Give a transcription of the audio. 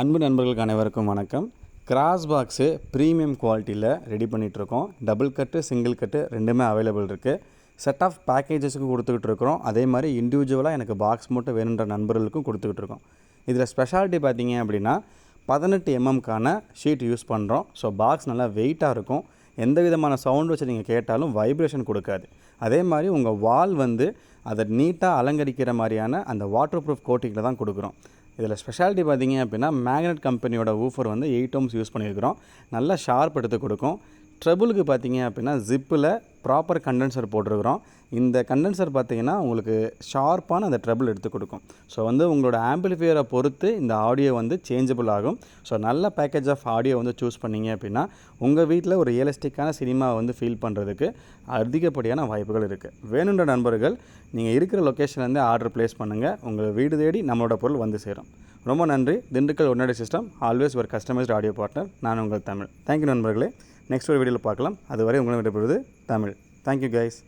அன்பு நண்பர்களுக்கு அனைவருக்கும் வணக்கம். கிராஸ் பாக்ஸு ப்ரீமியம் குவாலிட்டியில் ரெடி பண்ணிகிட்ருக்கோம் டபுள் கட்டு சிங்கிள் கட்டு ரெண்டுமே அவைலபிள் இருக்குது செட் ஆஃப் பேக்கேஜஸுக்கு கொடுத்துக்கிட்டு இருக்கிறோம் அதே மாதிரி இண்டிவிஜுவலாக எனக்கு பாக்ஸ் மட்டும் வேணுன்ற நண்பர்களுக்கும் கொடுத்துக்கிட்டு இருக்கோம் இதில் ஸ்பெஷாலிட்டி பார்த்தீங்க அப்படின்னா பதினெட்டு எம்எம்க்கான ஷீட் யூஸ் பண்ணுறோம் ஸோ பாக்ஸ் நல்லா வெயிட்டாக இருக்கும். எந்த விதமான சவுண்ட் வச்சு நீங்கள் கேட்டாலும் வைப்ரேஷன் கொடுக்காது. அதே மாதிரி உங்கள் வால் வந்து அதை நீட்டாக அலங்கரிக்கிற மாதிரியான அந்த வாட்டர் ப்ரூஃப் கோட்டிங்கில் தான் கொடுக்குறோம். இதில் ஸ்பெஷாலிட்டி பார்த்தீங்க அப்படின்னா மேக்னெட் கம்பெனியோட ஊஃபர் வந்து எயிட் ஓம்ஸ் யூஸ் பண்ணியிருக்கிறோம். நல்லா ஷார்ப் எடுத்து கொடுக்கும். ட்ரபுளுக்கு பார்த்தீங்க அப்படின்னா ஜிப்பில் ப்ராப்பர் கண்டென்சர் போட்டிருக்கிறோம். இந்த கண்டென்சர் பார்த்தீங்கன்னா உங்களுக்கு ஷார்ப்பான அந்த ட்ரபிள் எடுத்து கொடுக்கும். ஸோ வந்து உங்களோட ஆம்பிளிஃபையரை பொறுத்து இந்த ஆடியோ வந்து சேஞ்சபிள் ஆகும். ஸோ நல்ல பேக்கேஜ் ஆஃப் ஆடியோ வந்து சூஸ் பண்ணீங்க அப்படின்னா உங்கள் வீட்டில் ஒரு ரியலிஸ்டிக்கான சினிமாவை வந்து ஃபீல் பண்ணுறதுக்கு அதிகப்படியான வாய்ப்புகள் இருக்குது வேணுன்ற நண்பர்கள் நீங்கள் இருக்கிற லொக்கேஷன்லேருந்து ஆர்டர் ப்ளேஸ் பண்ணுங்கள் உங்கள் வீடு தேடி நம்மளோட பொருள் வந்து சேரும். ரொம்ப நன்றி. திண்டுக்கல் உடனடி சிஸ்டம் ஆல்வேஸ் ஒரு கஸ்டமைஸ்ட் ஆடியோ பார்ட்னர் நான் உங்கள் தமிழ். தேங்க்யூ நண்பர்களே. நெக்ஸ்ட் ஒரு வீடியோவில் பார்க்கலாம். அதுவரை உங்களை விடைபெறுவது தமிழ். Thank you guys